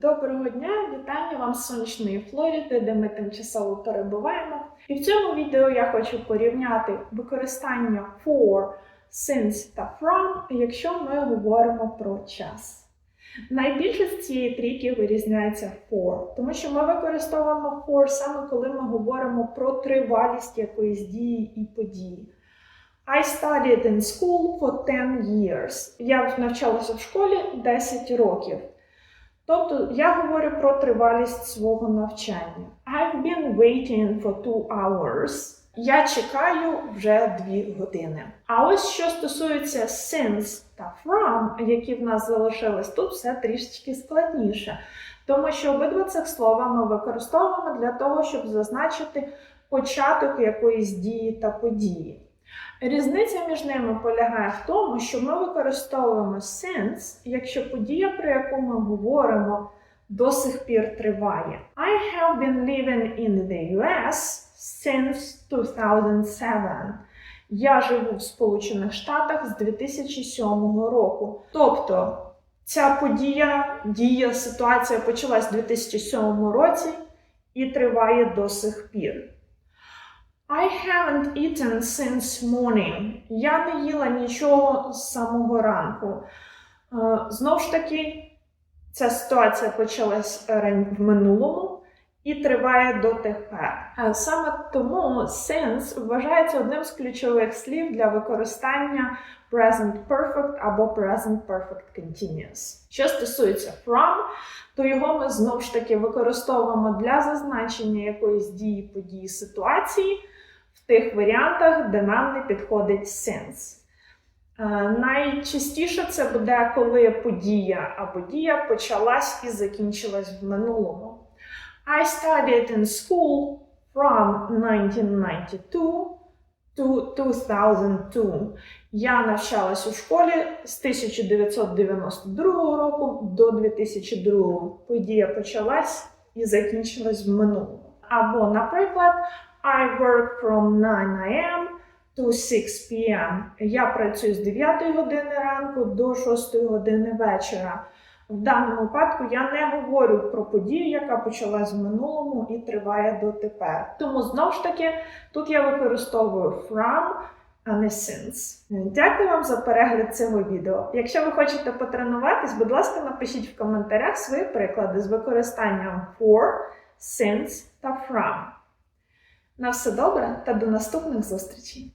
Доброго дня, вітання вам з сонячної Флориди, де ми тимчасово перебуваємо. І в цьому відео я хочу порівняти використання for, since та from, якщо ми говоримо про час. Найбільше з цієї трійки вирізняється for, тому що ми використовуємо for саме коли ми говоримо про тривалість якоїсь дії і події. I studied in school for 10 years. Я навчалася в школі 10 років. Тобто я говорю про тривалість свого навчання. I've been waiting for two hours. Я чекаю вже дві години. А ось що стосується since та from, які в нас залишились, тут все трішечки складніше. Тому що обидва цих слова ми використовуємо для того, щоб зазначити початок якоїсь дії та події. Різниця між ними полягає в тому, що ми використовуємо since, якщо подія, про яку ми говоримо, до сих пір триває. I have been living in the US since 2007. Я живу в Сполучених Штатах з 2007 року. Тобто ця подія, дія, ситуація почалась у 2007 році і триває до сих пір. I haven't eaten since morning. Я не їла нічого з самого ранку. Е, Знову ж таки, ця ситуація почалась в минулому і триває до тепер. Е, Саме тому since вважається одним з ключових слів для використання present perfect або present perfect continuous. Що стосується from, то його ми знову ж таки використовуємо для зазначення якоїсь дії, події, ситуації в тих варіантах, де нам не підходить since. Е, Найчастіше це буде, коли подія або дія почалась і закінчилась в минулому. I studied in school from 1992 to 2002. Я навчалась у школі з 1992 року до 2002. Подія почалась і закінчилась в минулому. Або, наприклад, work from 9 a.m. to 6 p.m. Я працюю з 9 години ранку до 6 години вечора. В даному випадку я не говорю про подію, яка почалась в минулому і триває дотепер. Тому знову ж таки тут я використовую from, а не since. Дякую вам за перегляд цього відео. Якщо ви хочете потренуватись, будь ласка, напишіть в коментарях свої приклади з використанням for, since та from. На все добре та до наступних зустрічей!